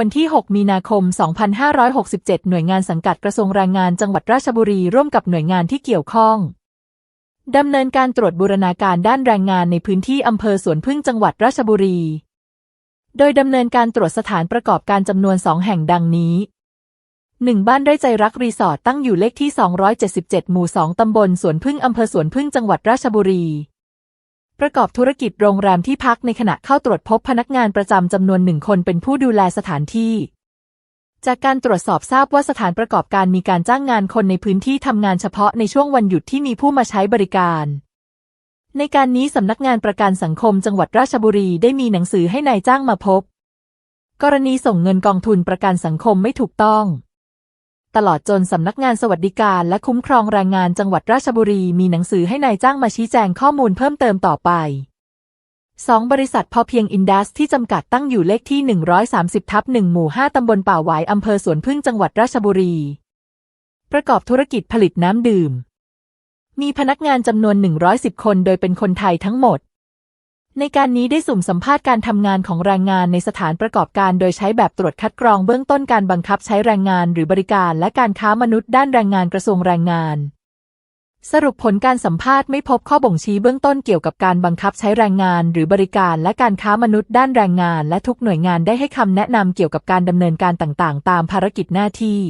วันที่ 6 มีนาคม 2567 หน่วยงานสังกัดกระทรวงแรงงานจังหวัดราชบุรีร่วมกับหน่วยงานที่เกี่ยวข้องดำเนินการตรวจบูรณาการด้านแรงงานในพื้นที่อำเภอสวนพึ่งจังหวัดราชบุรี โดยดำเนินการตรวจสถานประกอบการจำนวนสองแห่งดังนี้ 1. บ้านไร่ใจรักรีสอร์ทตั้งอยู่เลขที่ 277 หมู่ 2 ตำบลสวนพึ่งอำเภอสวนพึ่งจังหวัดราชบุรี ประกอบธุรกิจโรงแรมที่พักในขณะเข้าตรวจพบพนักงานประจำจำนวนหนึ่งคนเป็นผู้ดูแลสถานที่ จากการตรวจสอบทราบว่าสถานประกอบการมีการจ้างงานคนในพื้นที่ทำงานเฉพาะในช่วงวันหยุดที่มีผู้มาใช้บริการ ในการนี้สำนักงานประกันสังคมจังหวัดราชบุรีได้มีหนังสือให้นายจ้างมาพบ กรณีส่งเงินกองทุนประกันสังคมไม่ถูกต้อง ตลอดจนสำนักงานสวัสดิการและคุ้มครองแรงงานจังหวัดราชบุรีมีหนังสือให้นายจ้างมาชี้แจงข้อมูลเพิ่มเติมต่อไป 2. บริษัทพอเพียงอินดัสที่จำกัดตั้งอยู่เลขที่ 130ทับ1หมู่ 5 ตำบลป่าหวายอำเภอสวนพึ่งจังหวัดราชบุรี ประกอบธุรกิจผลิตน้ำดื่ม มีพนักงานจำนวน 110 คนโดยเป็นคนไทยทั้งหมด ในการนี้ได้สุ่มสัมภาษณ์การทำงานของแรงงานในสถานประกอบการ โดยใช้แบบตรวจคัดกรองเบื้องต้นการบังคับใช้แรงงานหรือบริการและการค้ามนุษย์ด้านแรงงานกระทรวงแรงงาน สรุปผลการสัมภาษณ์ไม่พบข้อบ่งชี้เบื้องต้นเกี่ยวกับการบังคับใช้แรงงาน หรือบริการและการค้ามนุษย์ด้านแรงงาน และทุกหน่วยงานได้ให้คำแนะนำเกี่ยวกับการดำเนินการต่างๆ ตามภารกิจหน้าที่